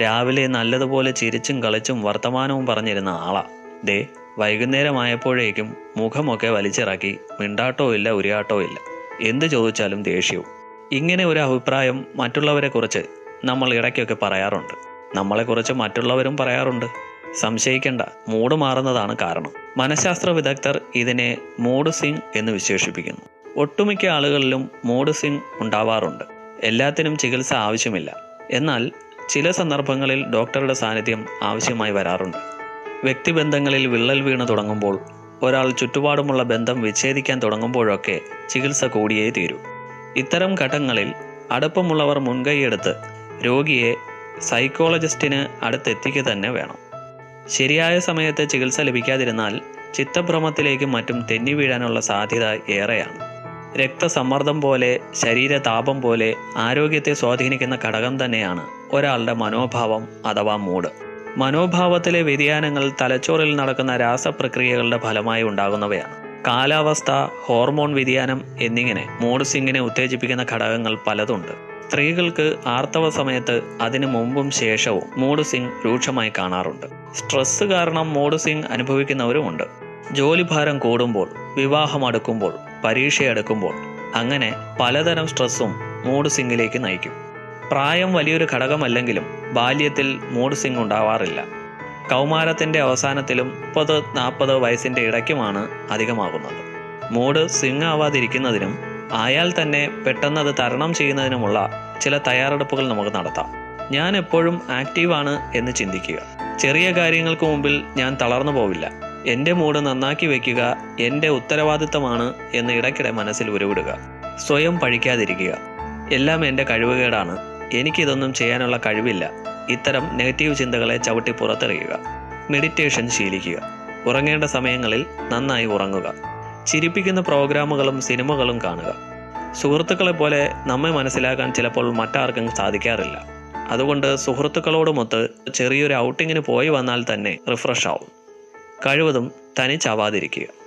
രാവിലെ നല്ലതുപോലെ ചിരിച്ചും കളിച്ചും വർത്തമാനവും പറഞ്ഞിരുന്ന ആളാ. ദേ വൈകുന്നേരമായപ്പോഴേക്കും മുഖമൊക്കെ വലിച്ചിറക്കി മിണ്ടാട്ടോ ഇല്ല ഉരിയാട്ടോ ഇല്ല. എന്ത് ചോദിച്ചാലും ദേഷ്യവും. ഇങ്ങനെ ഒരു അഭിപ്രായം മറ്റുള്ളവരെക്കുറിച്ച് നമ്മൾ ഇടയ്ക്കൊക്കെ പറയാറുണ്ട്. നമ്മളെക്കുറിച്ച് മറ്റുള്ളവരും പറയാറുണ്ട്. സംശയിക്കേണ്ട മൂഡ് മാറുന്നതാണ് കാരണം. മനഃശാസ്ത്ര വിദഗ്ധർ ഇതിനെ മൂഡ് സിംഗ് എന്ന് വിശേഷിപ്പിക്കുന്നു. ഒട്ടുമിക്ക ആളുകളിലും മൂഡ് സിംഗ് ഉണ്ടാവാറുണ്ട്. എല്ലാത്തിനും ചികിത്സ ആവശ്യമില്ല. എന്നാൽ ചില സന്ദർഭങ്ങളിൽ ഡോക്ടറുടെ സാന്നിധ്യം ആവശ്യമായി വരാറുണ്ട്. വ്യക്തിബന്ധങ്ങളിൽ വിള്ളൽ വീണ് തുടങ്ങുമ്പോൾ ഒരാൾ ചുറ്റുപാടുമുള്ള ബന്ധം വിച്ഛേദിക്കാൻ തുടങ്ങുമ്പോഴൊക്കെ ചികിത്സ കൂടിയേ തീരൂ. ഇത്തരം ഘട്ടങ്ങളിൽ അടുപ്പമുള്ളവർ മുൻകൈയെടുത്ത് രോഗിയെ സൈക്കോളജിസ്റ്റിന് അടുത്തെത്തിക്കുക തന്നെ വേണം. ശരിയായ സമയത്ത് ചികിത്സ ലഭിക്കാതിരുന്നാൽ ചിത്തഭ്രമത്തിലേക്കും മറ്റും തെന്നി വീഴാനുള്ള സാധ്യത ഏറെയാണ്. രക്തസമ്മർദ്ദം പോലെ ശരീരതാപം പോലെ ആരോഗ്യത്തെ സ്വാധീനിക്കുന്ന ഘടകം തന്നെയാണ് ഒരാളുടെ മനോഭാവം അഥവാ മൂഡ്. മനോഭാവത്തിലെ വ്യതിയാനങ്ങൾ തലച്ചോറിൽ നടക്കുന്ന രാസപ്രക്രിയകളുടെ ഫലമായി ഉണ്ടാകുന്നവയാണ്. കാലാവസ്ഥ ഹോർമോൺ വ്യതിയാനം എന്നിങ്ങനെ മൂഡ് സിംഗിനെ ഉത്തേജിപ്പിക്കുന്ന ഘടകങ്ങൾ പലതുണ്ട്. സ്ത്രീകൾക്ക് ആർത്തവ സമയത്ത് അതിനു മുമ്പും ശേഷവും മൂഡ് സിംഗ് രൂക്ഷമായി കാണാറുണ്ട്. സ്ട്രെസ് കാരണം മൂഡ് സിംഗ് അനുഭവിക്കുന്നവരുമുണ്ട് ജോലിഭാരം കൂടുമ്പോൾ വിവാഹം അടുക്കുമ്പോൾ പരീക്ഷ അടുക്കുമ്പോൾ അങ്ങനെ പലതരം സ്ട്രെസ്സും മൂഡ് സിംഗിലേക്ക് നയിക്കും. പ്രായം വലിയൊരു ഘടകമല്ലെങ്കിലും ബാല്യത്തിൽ മൂഡ് സിംഗ് ഉണ്ടാവാറില്ല. കൗമാരത്തിന്റെ അവസാനത്തിലും മുപ്പത് നാൽപ്പത് വയസ്സിന്റെ ഇടയ്ക്കുമാണ് അധികമാകുന്നത്. മൂഡ് സിംഗ് ആവാതിരിക്കുന്നതിനും ആയാൽ തന്നെ പെട്ടെന്ന് അത് തരണം ചെയ്യുന്നതിനുമുള്ള ചില തയ്യാറെടുപ്പുകൾ നമുക്ക് നടത്താം. ഞാൻ എപ്പോഴും ആക്റ്റീവാണ് എന്ന് ചിന്തിക്കുക. ചെറിയ കാര്യങ്ങൾക്ക് മുമ്പിൽ ഞാൻ തളർന്നു പോവില്ല. എന്റെ മൂഡ് നന്നാക്കി വെക്കുക എന്റെ ഉത്തരവാദിത്തമാണ് എന്ന് ഇടയ്ക്കിടെ മനസ്സിൽ ഉരുവിടുക. സ്വയം പഴിക്കാതിരിക്കുക എല്ലാം എന്റെ കഴിവുകേടാണ്. എനിക്കിതൊന്നും ചെയ്യാനുള്ള കഴിവില്ല. ഇത്തരം നെഗറ്റീവ് ചിന്തകളെ ചവിട്ടി പുറത്തെറിയുക മെഡിറ്റേഷൻ ശീലിക്കുക. ഉറങ്ങേണ്ട സമയങ്ങളിൽ നന്നായി ഉറങ്ങുക. ചിരിപ്പിക്കുന്ന പ്രോഗ്രാമുകളും സിനിമകളും കാണുക. സുഹൃത്തുക്കളെ പോലെ നമ്മെ മനസ്സിലാക്കാൻ ചിലപ്പോൾ മറ്റാർക്കും സാധിക്കാറില്ല. അതുകൊണ്ട് സുഹൃത്തുക്കളോടുമൊത്ത് ചെറിയൊരു ഔട്ടിങ്ങിന് പോയി വന്നാൽ തന്നെ റിഫ്രഷ് ആവും കഴിവതും തനിച്ചാവാതിരിക്കുക.